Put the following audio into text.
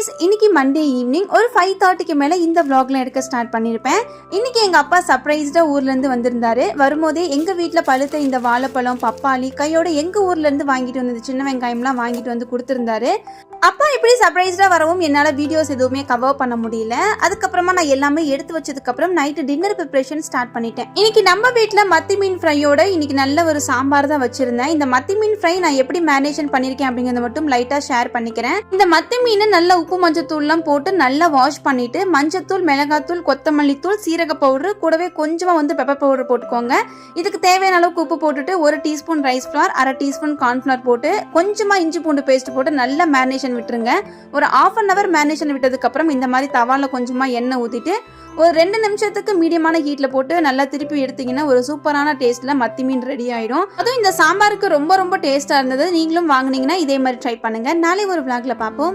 Guys இன்னைக்கு Monday evening ஒரு five தேர்ட்டிக்கு மேலே இந்த vlogல எடுக்க ஸ்டார்ட் பண்ணியிருப்பேன் இன்னைக்கு எங்கள் அப்பா சர்ப்ரைஸ்டாக ஊர்லேருந்து வந்திருந்தாரு. வரும்போதே எங்கள் வீட்டில் பழுத்த இந்த வாழைப்பழம் பப்பாளி கையோட எங்கள் ஊர்லேருந்து வாங்கிட்டு வந்தது சின்ன வெங்காயம்லாம் வாங்கிட்டு வந்து கொடுத்துருந்தாரு. அப்பா இப்படி சர்ப்ரைஸ்டாக வரவும் என்னால் வீடியோஸ் எதுவுமே கவர் பண்ண முடியல. அதுக்கப்புறமா நான் எல்லாமே எடுத்து வச்சதுக்கப்புறம் நைட்டு டின்னர் ப்ரிப்பரேஷன் ஸ்டார்ட் பண்ணிட்டேன். இன்னைக்கு நம்ம வீட்டில் மத்தி மீன் ஃப்ரையோட இன்னைக்கு நல்ல ஒரு சாம்பார் தான் வச்சிருந்தேன். இந்த மத்தி மீன் ஃப்ரை நான் எப்படி மேனேஜன் பண்ணியிருக்கேன் அப்படிங்கிறத மட்டும் லைட்டாக ஷேர் பண்ணிக்கிறேன். இந்த மத்தி மீனை நல்ல உப்பு மஞ்சத்தூள்லாம் போட்டு நல்லா வாஷ் பண்ணிட்டு மஞ்சத்தூள் மிளகாத்தூள் கொத்தமல்லி தூள் சீரக பவுடர் கூடவே கொஞ்சமாக வந்து பெப்பர் பவுடர் போட்டுக்கோங்க. இதுக்கு தேவையான அளவுக்கு உப்பு போட்டுட்டு ஒரு டீஸ்பூன் ரைஸ் ஃப்ளார் அரை டீஸ்பூன் கார்ன்ஃப்ளவர் போட்டு கொஞ்சமாக இஞ்சி பூண்டு பேஸ்ட் போட்டு நல்லா மேரினேஷன் விட்டுருங்க. ஒரு ஆஃப் அன் ஹவர் மேரினேஷன் விட்டதுக்கப்புறம் இந்த மாதிரி தவால கொஞ்சமாக எண்ணெய் ஊற்றிட்டு ஒரு ரெண்டு நிமிஷத்துக்கு மீடியமான ஹீட்டில் போட்டு நல்லா திருப்பி எடுத்தீங்கன்னா ஒரு சூப்பரான டேஸ்ட்டில் மத்தி மீன் ரெடி ஆயிடும். அதுவும் இந்த சாம்பாருக்கு ரொம்ப ரொம்ப டேஸ்ட்டாக இருந்தது. நீங்களும் வாங்குனீங்கன்னா இதே மாதிரி ட்ரை பண்ணுங்க. நாளை ஒரு vlogல பார்ப்போம்.